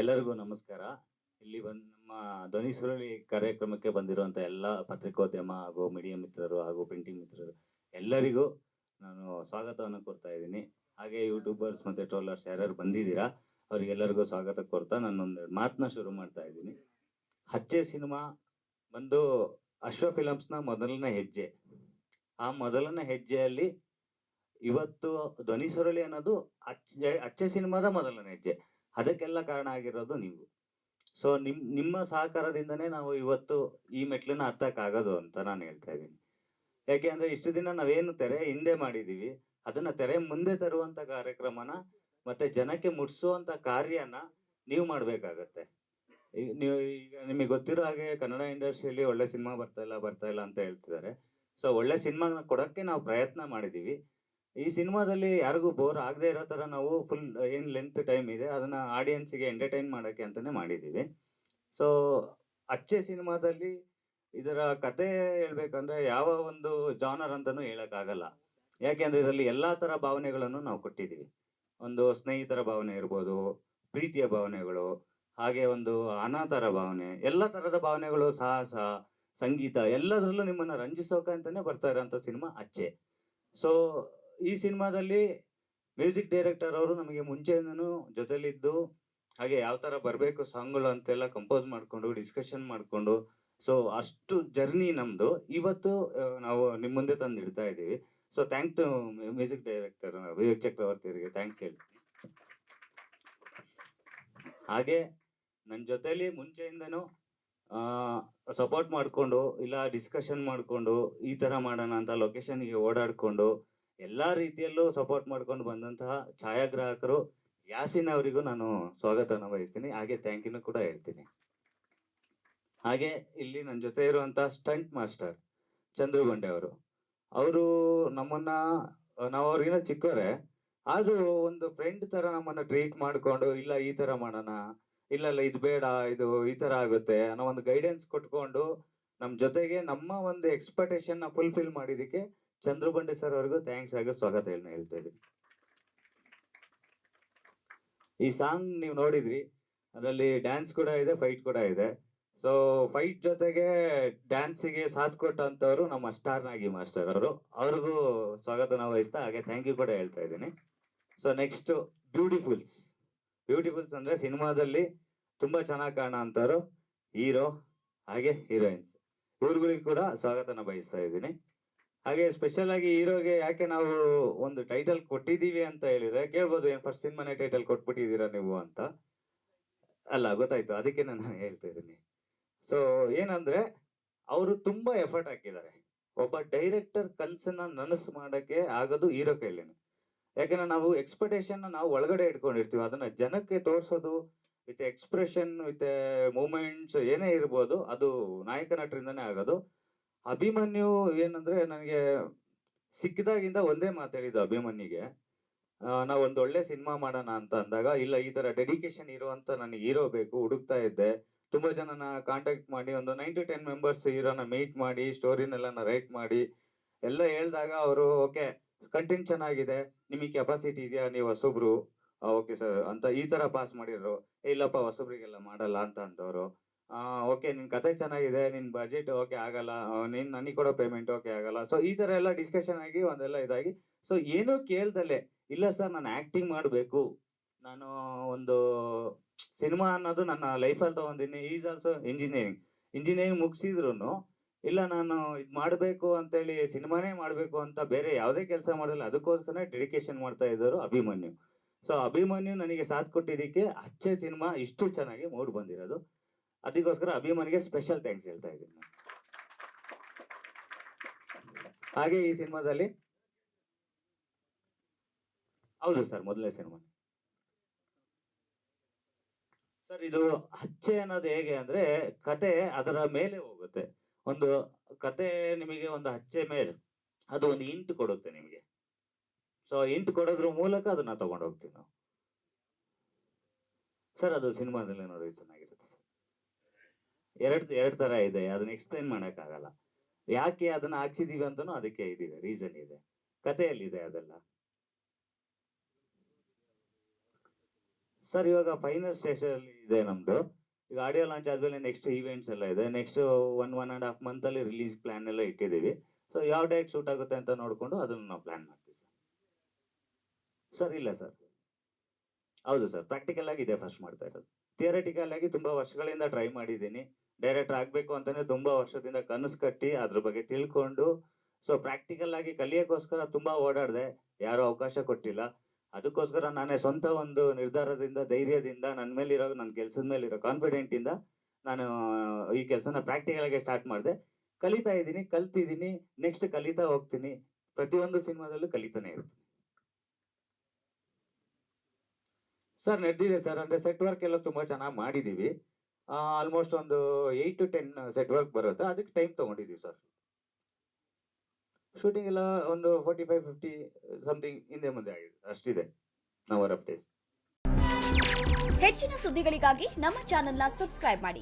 ಎಲ್ಲರಿಗೂ ನಮಸ್ಕಾರ. ಇಲ್ಲಿ ಬಂದು ನಮ್ಮ ಧ್ವನಿ ಸುರಳಿ ಕಾರ್ಯಕ್ರಮಕ್ಕೆ ಬಂದಿರುವಂಥ ಎಲ್ಲ ಪತ್ರಿಕೋದ್ಯಮ ಹಾಗೂ ಮೀಡಿಯಾ ಮಿತ್ರರು ಹಾಗೂ ಪ್ರಿಂಟಿಂಗ್ ಮಿತ್ರರು ಎಲ್ಲರಿಗೂ ನಾನು ಸ್ವಾಗತವನ್ನು ಕೊಡ್ತಾ ಇದ್ದೀನಿ. ಹಾಗೆ ಯೂಟ್ಯೂಬರ್ಸ್ ಮತ್ತು ಟ್ರೋಲರ್ಸ್ ಯಾರ್ಯಾರು ಬಂದಿದ್ದೀರಾ, ಅವರಿಗೆಲ್ಲರಿಗೂ ಸ್ವಾಗತ ಕೊಡ್ತಾ ನಾನೊಂದು ಮಾತನ್ನ ಶುರು ಮಾಡ್ತಾ ಇದ್ದೀನಿ. ಹಚ್ಚೆ ಸಿನಿಮಾ ಬಂದು ಅಶ್ವ ಫಿಲಮ್ಸ್ನ ಮೊದಲನೇ ಹೆಜ್ಜೆ. ಆ ಮೊದಲನೇ ಹೆಜ್ಜೆಯಲ್ಲಿ ಇವತ್ತು ಧ್ವನಿ ಸುರಳಿ ಅನ್ನೋದು ಅಚ್ಚೆ ಅಚ್ಚೆ ಸಿನಿಮಾದ ಮೊದಲನೇ ಹೆಜ್ಜೆ. ಅದಕ್ಕೆಲ್ಲ ಕಾರಣ ಆಗಿರೋದು ನೀವು. ಸೊ ನಿಮ್, ನಿಮ್ಮ ಸಹಕಾರದಿಂದನೇ ನಾವು ಇವತ್ತು ಈ ಮೆಟ್ಲನ್ನ ಹತ್ತಕ್ಕಾಗೋದು ಅಂತ ನಾನು ಹೇಳ್ತಾ ಇದ್ದೀನಿ. ಯಾಕೆ ಅಂದ್ರೆ ಇಷ್ಟು ದಿನ ನಾವೇನು ತೆರೆ ಹಿಂದೆ ಮಾಡಿದೀವಿ ಅದನ್ನ ತೆರೆ ಮುಂದೆ ತರುವಂತ ಕಾರ್ಯಕ್ರಮನ ಮತ್ತೆ ಜನಕ್ಕೆ ಮುಟ್ಸುವಂತ ಕಾರ್ಯನ ನೀವು ಮಾಡ್ಬೇಕಾಗತ್ತೆ. ನೀವು ಈಗ ನಿಮಗೆ ಗೊತ್ತಿರೋ ಹಾಗೆ ಕನ್ನಡ ಇಂಡಸ್ಟ್ರಿಯಲ್ಲಿ ಒಳ್ಳೆ ಸಿನಿಮಾ ಬರ್ತಾ ಇಲ್ಲ ಬರ್ತಾ ಇಲ್ಲ ಅಂತ ಹೇಳ್ತಿದ್ದಾರೆ. ಸೊ ಒಳ್ಳೆ ಸಿನಿಮಾನ ಕೊಡೋಕ್ಕೆ ನಾವು ಪ್ರಯತ್ನ ಮಾಡಿದೀವಿ ಈ ಸಿನಿಮಾದಲ್ಲಿ ಯಾರಿಗೂ ಬೋರ್ ಆಗದೆ ಇರೋ ಥರ ನಾವು ಫುಲ್ ಏನು ಲೆಂತ್ ಟೈಮ್ ಇದೆ, ಅದನ್ನ ಆಡಿಯನ್ಸಿಗೆ ಎಂಟರ್ಟೈನ್ ಮಾಡೋಕ್ಕೆ ಅಂತಲೇ ಮಾಡಿದ್ದೀವಿ. ಸೊ ಅಚ್ಚೆ ಸಿನಿಮಾದಲ್ಲಿ ಇದರ ಕತೆ ಹೇಳ್ಬೇಕಂದ್ರೆ ಯಾವ ಒಂದು ಜಾನರ್ ಅಂತಲೂ ಹೇಳೋಕ್ಕಾಗಲ್ಲ. ಯಾಕೆಂದ್ರೆ ಇದರಲ್ಲಿ ಎಲ್ಲ ಥರ ಭಾವನೆಗಳನ್ನು ನಾವು ಕೊಟ್ಟಿದ್ದೀವಿ. ಒಂದು ಸ್ನೇಹಿತರ ಭಾವನೆ ಇರ್ಬೋದು, ಪ್ರೀತಿಯ ಭಾವನೆಗಳು, ಹಾಗೆ ಒಂದು ಅನಾಥರ ಭಾವನೆ, ಎಲ್ಲ ಥರದ ಭಾವನೆಗಳು ಸಾಹಸ, ಸಂಗೀತ ಎಲ್ಲದರಲ್ಲೂ ನಿಮ್ಮನ್ನು ರಂಜಿಸೋಕೆ ಅಂತಲೇ ಬರ್ತಾ ಇರೋಂಥ ಸಿನಿಮಾ ಅಚ್ಚೆ. ಸೊ ಈ ಸಿನಿಮಾದಲ್ಲಿ ಮ್ಯೂಸಿಕ್ ಡೈರೆಕ್ಟರ್ ಅವರು ನಮಗೆ ಮುಂಚೆಯಿಂದನೂ ಜೊತೆಲಿದ್ದು, ಹಾಗೆ ಯಾವ ಥರ ಬರಬೇಕು ಸಾಂಗ್ಗಳು ಅಂತೆಲ್ಲ ಕಂಪೋಸ್ ಮಾಡಿಕೊಂಡು ಡಿಸ್ಕಷನ್ ಮಾಡಿಕೊಂಡು ಸೊ ಅಷ್ಟು ಜರ್ನಿ ನಮ್ಮದು ಇವತ್ತು ನಾವು ನಿಮ್ಮ ಮುಂದೆ ತಂದು ಇಡ್ತಾ ಇದ್ದೀವಿ. So thank to music director Vivek Chakravarthy ಅವರಿಗೆ. ಥ್ಯಾಂಕ್ಸ್ ಹೇಳ್ತೀನಿ. ಹಾಗೆ ನನ್ನ ಜೊತೆಲಿ ಮುಂಚೆಯಿಂದನೂ ಸಪೋರ್ಟ್ ಮಾಡಿಕೊಂಡು, ಇಲ್ಲ ಡಿಸ್ಕಷನ್ ಮಾಡಿಕೊಂಡು, ಈ ಥರ ಮಾಡೋಣ ಅಂತ ಲೊಕೇಶನ್ಗೆ ಓಡಾಡಿಕೊಂಡು ಎಲ್ಲ ರೀತಿಯಲ್ಲೂ ಸಪೋರ್ಟ್ ಮಾಡ್ಕೊಂಡು ಬಂದಂತಹ ಛಾಯಾಗ್ರಾಹಕರು ಯಾಸಿನ್ ಅವರಿಗೂ ನಾನು ಸ್ವಾಗತವನ್ನು ವಹಿಸ್ತೀನಿ ಹಾಗೆ ಥ್ಯಾಂಕ್ ಯು ಕೂಡ ಹೇಳ್ತೀನಿ. ಹಾಗೆ ಇಲ್ಲಿ ನನ್ನ ಜೊತೆ ಇರುವಂತಹ ಸ್ಟಂಟ್ ಮಾಸ್ಟರ್ ಚಂದ್ರು ಬಂಡೆ ಅವರು. ಅವರು ನಮ್ಮನ್ನ, ನಾವು ಅವ್ರಿಗಿನ ಚಿಕ್ಕವರೇ, ಆದರೂ ಒಂದು ಫ್ರೆಂಡ್ ತರ ನಮ್ಮನ್ನ ಟ್ರೀಟ್ ಮಾಡಿಕೊಂಡು, ಇಲ್ಲ ಈ ತರ ಮಾಡೋಣ ಇಲ್ಲ ಇಲ್ಲ ಇದು ಬೇಡ, ಇದು ಈ ತರ ಆಗುತ್ತೆ ಅನ್ನೋ ಒಂದು ಗೈಡೆನ್ಸ್ ಕೊಟ್ಕೊಂಡು ನಮ್ಮ ಜೊತೆಗೆ ನಮ್ಮ ಒಂದು ಎಕ್ಸ್ಪೆಕ್ಟೇಷನ್ನ ಫುಲ್ಫಿಲ್ ಮಾಡಿದ್ದಕ್ಕೆ ಚಂದ್ರು ಬಂಡೆ ಸರ್ ಅವ್ರಿಗೂ ಥ್ಯಾಂಕ್ಸ್ ಆಗಿ ಸ್ವಾಗತ ಹೇಳಿ ಹೇಳ್ತಾ ಇದ್ದೀನಿ. ಈ ಸಾಂಗ್ ನೀವು ನೋಡಿದ್ರಿ, ಅದರಲ್ಲಿ ಡ್ಯಾನ್ಸ್ ಕೂಡ ಇದೆ ಫೈಟ್ ಕೂಡ ಇದೆ. ಸೊ ಫೈಟ್ ಜೊತೆಗೆ ಡ್ಯಾನ್ಸಿಗೆ ಸಾಥ್ ಕೊಟ್ಟಂಥವ್ರು ನಮ್ಮ ಸ್ಟಾರ್ ನಾಗಿ ಮಾಸ್ಟರ್ ಅವರು. ಅವ್ರಿಗೂ ಸ್ವಾಗತನ ವಹಿಸ್ತಾ ಹಾಗೆ ಥ್ಯಾಂಕ್ ಯು ಕೂಡ ಹೇಳ್ತಾ ಇದ್ದೀನಿ. ಸೊ ನೆಕ್ಸ್ಟ್ ಬ್ಯೂಟಿಫುಲ್ಸ್ ಬ್ಯೂಟಿಫುಲ್ಸ್ ಅಂದ್ರೆ ಸಿನಿಮಾದಲ್ಲಿ ತುಂಬಾ ಚೆನ್ನಾಗಿ ಕಾಣೋ ಅಂಥವ್ರು ಹೀರೋ, ಹಾಗೆ ಹೀರೋಯಿನ್ಸ್ ಇವ್ರುಗಳಿಗೆ ಕೂಡ ಸ್ವಾಗತನ ಬಯಸ್ತಾ ಇದ್ದೀನಿ. ಹಾಗೆ ಸ್ಪೆಷಲ್ ಆಗಿ ಹೀರೋಗೆ ಯಾಕೆ ನಾವು ಒಂದು ಟೈಟಲ್ ಕೊಟ್ಟಿದ್ದೀವಿ ಅಂತ ಹೇಳಿದ್ರೆ, ಕೇಳ್ಬೋದು ಏನು ಫಸ್ಟ್ ಸಿನಿಮಾನೇ ಟೈಟಲ್ ಕೊಟ್ಬಿಟ್ಟಿದ್ದೀರಾ ನೀವು ಅಂತ. ಅಲ್ಲ, ಗೊತ್ತಾಯ್ತು. ಅದಕ್ಕೆ ನಾನು ಹೇಳ್ತಾ ಇದ್ದೀನಿ. ಸೊ ಏನಂದ್ರೆ, ಅವರು ತುಂಬಾ ಎಫರ್ಟ್ ಹಾಕಿದ್ದಾರೆ. ಒಬ್ಬ ಡೈರೆಕ್ಟರ್ ಕನ್ಸನ್ನ ನನಸು ಮಾಡಕ್ಕೆ ಆಗೋದು ಹೀರೋ ಕೈಲೇನೆ. ಯಾಕಂದ್ರೆ ನಾವು ಎಕ್ಸ್ಪೆಕ್ಟೇಷನ್ ನಾವು ಒಳಗಡೆ ಇಟ್ಕೊಂಡಿರ್ತೀವಿ. ಅದನ್ನ ಜನಕ್ಕೆ ತೋರಿಸೋದು ವಿತ್ ಎಕ್ಸ್ಪ್ರೆಷನ್ ವಿತ್ ಮೂಮೆಂಟ್ಸ್ ಏನೇ ಇರ್ಬೋದು, ಅದು ನಾಯಕ ನಟರಿಂದನೇ ಆಗೋದು. ಅಭಿಮನ್ಯು ಏನಂದ್ರೆ ನನಗೆ ಸಿಕ್ಕಿದಾಗಿಂದ ಒಂದೇ ಮಾತಾಡಿದ್ದು ಅಭಿಮನ್ಯುಗೆ. ನಾವು ಒಂದು ಒಳ್ಳೆ ಸಿನಿಮಾ ಮಾಡೋಣ ಅಂತ ಅಂದಾಗ ಇಲ್ಲ ಈ ತರ ಡೆಡಿಕೇಶನ್ ಇರುವಂತ ನನಗೆ ಹೀರೋ ಬೇಕು ಹುಡುಕ್ತಾ ಇದ್ದೆ. ತುಂಬಾ ಜನನ ಕಾಂಟ್ಯಾಕ್ಟ್ ಮಾಡಿ ಒಂದು ನೈನ್ ಟು ಟೆನ್ ಮೆಂಬರ್ಸ್ ಹೀರೋನ ಮೀಟ್ ಮಾಡಿ ಸ್ಟೋರಿನೆಲ್ಲ ರೈಟ್ ಮಾಡಿ ಎಲ್ಲ ಹೇಳಿದಾಗ ಅವರು ಓಕೆ ಕಂಟೆಂಟ್ ಚೆನ್ನಾಗಿದೆ ನಿಮಗೆ ಕೆಪಾಸಿಟಿ ಇದೆಯಾ? ನೀವು ಹೊಸಬ್ರು. ಓಕೆ ಸರ್ ಅಂತ ಈ ತರ ಪಾಸ್ ಮಾಡಿದ್ರು. "ಏ, ಇಲ್ಲಪ್ಪ ಹೊಸಬ್ರಿಗೆಲ್ಲ ಮಾಡಲ್ಲ ಅಂತ ಅಂದವರು. ಓಕೆ ನಿನ್ನ ಕತೆ ಚೆನ್ನಾಗಿದೆ ನಿನ್ನ ಬಜೆಟ್ ಓಕೆ ಆಗಲ್ಲ ನೀನು ನೀನ್ ನನಗೆ ಕೊಡೋ ಪೇಮೆಂಟ್ ಓಕೆ ಆಗಲ್ಲ. ಸೊ ಈ ತರ ಎಲ್ಲ ಡಿಸ್ಕಷನ್ ಆಗಿ ಒಂದೆಲ್ಲ ಇದಾಗಿ. ಸೊ ಏನೂ ಕೇಳ್ದಲೆ, ಇಲ್ಲ ಸರ್ ನಾನು ಆಕ್ಟಿಂಗ್ ಮಾಡಬೇಕು. ನಾನು ಒಂದು ಸಿನಿಮಾ ಅನ್ನೋದು ನನ್ನ ಲೈಫಲ್ಲಿ ತಗೊಂಡಿನಿ. ಈಸ್ ಆಲ್ಸೋ ಇಂಜಿನಿಯರಿಂಗ್ ಇಂಜಿನಿಯರಿಂಗ್ ಮುಗಿಸಿದ್ರು ಇಲ್ಲ ನಾನು ಇದು ಮಾಡಬೇಕು ಅಂತೇಳಿ ಸಿನಿಮಾನೇ ಮಾಡಬೇಕು ಅಂತ ಬೇರೆ ಯಾವುದೇ ಕೆಲಸ ಮಾಡಲ್ಲ. ಅದಕ್ಕೋಸ್ಕರ ಡೆಡಿಕೇಶನ್ ಮಾಡ್ತಾ ಇದ್ದರು ಅಭಿಮನ್ಯು. ಸೊ ಅಭಿಮನ್ಯು ನನಗೆ ಸಾಥ್ ಕೊಟ್ಟಿದ್ದಕ್ಕೆ ಅಚ್ಚೆ ಸಿನಿಮಾ ಇಷ್ಟು ಚೆನ್ನಾಗಿ ಮೂಡ್ ಬಂದಿರೋದು. ಅದಕ್ಕೋಸ್ಕರ ಅಭಿಮಾನಿಗೆ ಸ್ಪೆಷಲ್ ಥ್ಯಾಂಕ್ಸ್ ಹೇಳ್ತಾ ಇದ್ದೀನಿ. ಹಾಗೆ ಈ ಸಿನಿಮಾದಲ್ಲಿ ಹೌದು ಸರ್, ಮೊದಲನೇ ಸಿನಿಮಾ. ಸರ್, ಇದು ಹಚ್ಚೆ ಅನ್ನೋದು ಹೇಗೆ ಅಂದ್ರೆ ಕತೆ ಅದರ ಮೇಲೆ ಹೋಗುತ್ತೆ. ಒಂದು ಕತೆ ನಿಮಗೆ ಒಂದು ಹಚ್ಚೆ ಮೇಲೆ ಅದು ಒಂದು ಇಂಟು ಕೊಡುತ್ತೆ ನಿಮಗೆ. ಸೊ ಇಂಟು ಕೊಡೋದ್ರ ಮೂಲಕ ಅದನ್ನ ತಗೊಂಡೋಗ್ತೀವಿ ನಾವು. ಸರ್, ಅದು ಸಿನಿಮಾದಲ್ಲಿ ನೋಡಿ ಚೆನ್ನಾಗಿರುತ್ತೆ. ಎರಡು ಎರಡು ತರ ಇದೆ, ಅದನ್ನ ಎಕ್ಸ್ಪ್ಲೈನ್ ಮಾಡೋಕ್ಕಾಗಲ್ಲ. ಯಾಕೆ ಅದನ್ನ ಹಾಕ್ಸಿದೀವಿ ಅಂತನೂ ಅದಕ್ಕೆ ಇದಿದೆ ರೀಸನ್ ಇದೆ. ಕಥೆಯಲ್ಲಿದೆ ಅದೆಲ್ಲ. ಸರ್, ಇವಾಗ ಫೈನಲ್ ಸ್ಟೇಷನ್ ಇದೆ ನಮ್ದು. ಈಗ ಆಡಿಯೋ ಲಾಂಚ್ ಆದ್ಮೇಲೆ ನೆಕ್ಸ್ಟ್ ಈವೆಂಟ್ಸ್ ಎಲ್ಲ ಇದೆ. Next one one and half ಮಂತಲ್ಲಿ release plan ಎಲ್ಲ ಇಟ್ಟಿದ್ದೀವಿ. ಸೊ ಯಾವ ಡೇಟ್ ಶೂಟ್ ಆಗುತ್ತೆ ಅಂತ ನೋಡಿಕೊಂಡು ಅದನ್ನು ನಾವು ಪ್ಲಾನ್ ಮಾಡ್ತೀವಿ, ಸರ್. ಇಲ್ಲ, ಸರ್. ಹೌದು, ಸರ್. ಪ್ರಾಕ್ಟಿಕಲ್ ಆಗಿ ಇದೆ ಫಸ್ಟ್ ಮಾಡ್ತಾ ಇರೋದು. ಥಿಯರಿಟಿಕಲ್ ಆಗಿ ತುಂಬ ವರ್ಷಗಳಿಂದ ಟ್ರೈ ಮಾಡಿದ್ದೀನಿ. ಡೈರೆಕ್ಟರ್ ಆಗಬೇಕು ಅಂತಲೇ ತುಂಬ ವರ್ಷದಿಂದ ಕನಸು ಕಟ್ಟಿ ಅದ್ರ ಬಗ್ಗೆ ತಿಳ್ಕೊಂಡು ಸೊ ಪ್ರಾಕ್ಟಿಕಲ್ ಆಗಿ ಕಲಿಯೋಕ್ಕೋಸ್ಕರ ತುಂಬ ಓಡಾಡಿದೆ. ಯಾರೂ ಅವಕಾಶ ಕೊಟ್ಟಿಲ್ಲ. ಅದಕ್ಕೋಸ್ಕರ ನಾನೇ ಸ್ವಂತ ಒಂದು ನಿರ್ಧಾರದಿಂದ, ಧೈರ್ಯದಿಂದ ನನ್ನ ಮೇಲಿರೋ ನನ್ನ ಕೆಲಸದ ಮೇಲಿರೋ ಕಾನ್ಫಿಡೆಂಟಿಂದ ನಾನು ಈ ಕೆಲಸನ ಪ್ರಾಕ್ಟಿಕಲ್ ಆಗಿ ಸ್ಟಾರ್ಟ್ ಮಾಡಿದೆ. ಕಲಿತಾ ಇದ್ದೀನಿ, ಕಲ್ತಿದ್ದೀನಿ. ನೆಕ್ಸ್ಟ್ ಕಲಿತಾ ಹೋಗ್ತೀನಿ. ಪ್ರತಿಯೊಂದು ಸಿನಿಮಾದಲ್ಲೂ ಕಲಿತಾನೆ ಇರ್ತೀನಿ. ಸರ್, ನಡೆದಿದೆ ಸರ್. ಅಂದರೆ ಸೆಟ್ ವರ್ಕ್ ಎಲ್ಲ ತುಂಬ ಚೆನ್ನಾಗಿ ಮಾಡಿದ್ದೀವಿ ಆಲ್ಮೋಸ್ಟ್ ಒಂದು eight to ten set work ಬರುತ್ತೆ. ಅದಕ್ಕೆ ಟೈಮ್ ತೊಗೊಂಡಿದ್ದೀವಿ ಸರ್ ಶೂಟಿಂಗ್ ಎಲ್ಲ ಒಂದು ಫೋರ್ಟಿ ಫೈವ್ ಫಿಫ್ಟಿ ಸಮಥಿಂಗ್ ಹಿಂದೆ ಮುಂದೆ ಆಗಿದೆ. ಅಷ್ಟಿದೆ ನಂಬರ್ ಆಫ್ ಡೇಸ್ ಹೆಚ್ಚಿನ ಸುದ್ದಿಗಳಿಗಾಗಿ ನಮ್ಮ ಚಾನೆಲ್ನ ಸಬ್ಸ್ಕ್ರೈಬ್ ಮಾಡಿ.